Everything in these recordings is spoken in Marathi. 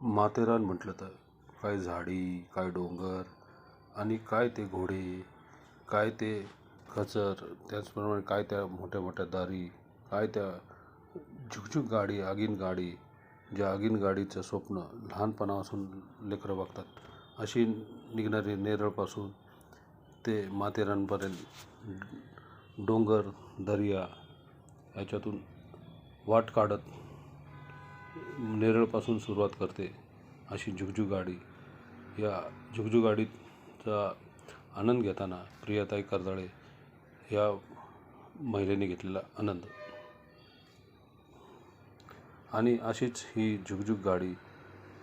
माथेरान म्हटलं तर काय झाडी काय डोंगर आणि काय ते घोडे काय ते खचर त्याचप्रमाणे काय त्या मोठ्या मोठ्या दारी काय त्या झुकझुक गाडी आगीन गाडी ज्या आगीन गाडीचं स्वप्न लहानपणापासून लेकरं बघतात अशी निघणारी नेरळपासून ते माथेरानपर्यंत डोंगर दर्या याच्यातून वाट काढत नेरळपासून सुरुवात करते अशी झुकझुक गाडी. या झुकझुक गाडीचा आनंद घेताना प्रियाताई कर्दळे या महिलेने घेतलेला आनंद. आणि अशीच ही झुकझुक गाडी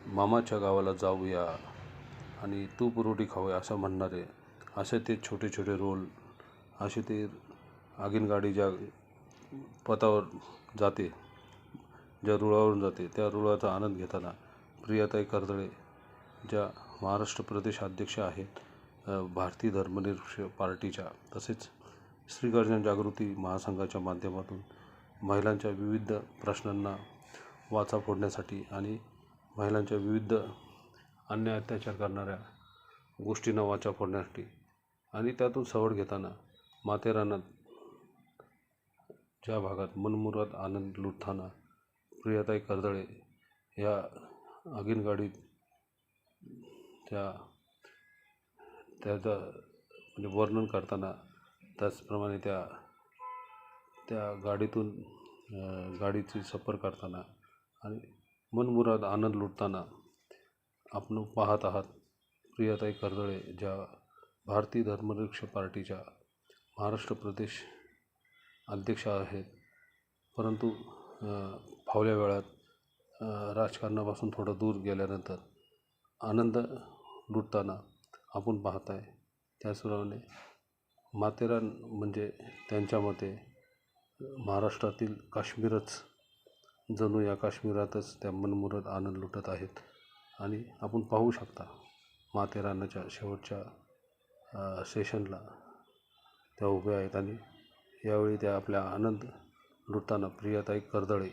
मामाच्या गावाला जाऊया आणि तू पुरवठी खाऊया असं म्हणणारे असे ते छोटे छोटे रोल असे ते आगीन गाडी ज्या पथावर जाते ज्या रुळावरून जाते त्या रुळाचा आनंद घेताना प्रियाताई कर्दळे ज्या महाराष्ट्र प्रदेश अध्यक्ष आहेत भारतीय धर्मनिरपेक्ष पार्टीच्या तसेच श्रीकर्जन जागृती महासंघाच्या माध्यमातून महिलांच्या विविध प्रश्नांना वाचा फोडण्यासाठी आणि महिलांच्या विविध अन्याय अत्याचार करणाऱ्या गोष्टींना वाचा फोडण्यासाठी आणि त्यातून सवड घेताना माथेरानात ज्या भागात मनमुराद आनंद लुटताना प्रियाताई कर्दळे या आगीन गाडीत त्या त्याचं म्हणजे वर्णन करताना त्याचप्रमाणे त्या त्या गाडीतून गाडीची सफर करताना आणि मनमुराद आनंद लुटताना आपण पाहत आहात प्रियाताई कर्दळे ज्या भारतीय धर्मनिरक्ष पार्टीच्या महाराष्ट्र प्रदेश अध्यक्ष आहेत. परंतु फावल्या वेळात राजकारणापासून थोडं दूर गेल्यानंतर आनंद लुटताना आपण पाहत आहे त्याचप्रमाणे माथेरान म्हणजे त्यांच्या मते महाराष्ट्रातील काश्मीरच जणू या काश्मीरातच त्या मनमुराद आनंद लुटत आहेत. आणि आपण पाहू शकता माथेरानाच्या शेवटच्या सेशनला त्या उभ्या आहेत. आणि यावेळी त्या आपल्या आनंद लुटताना प्रियाताई कर्दळे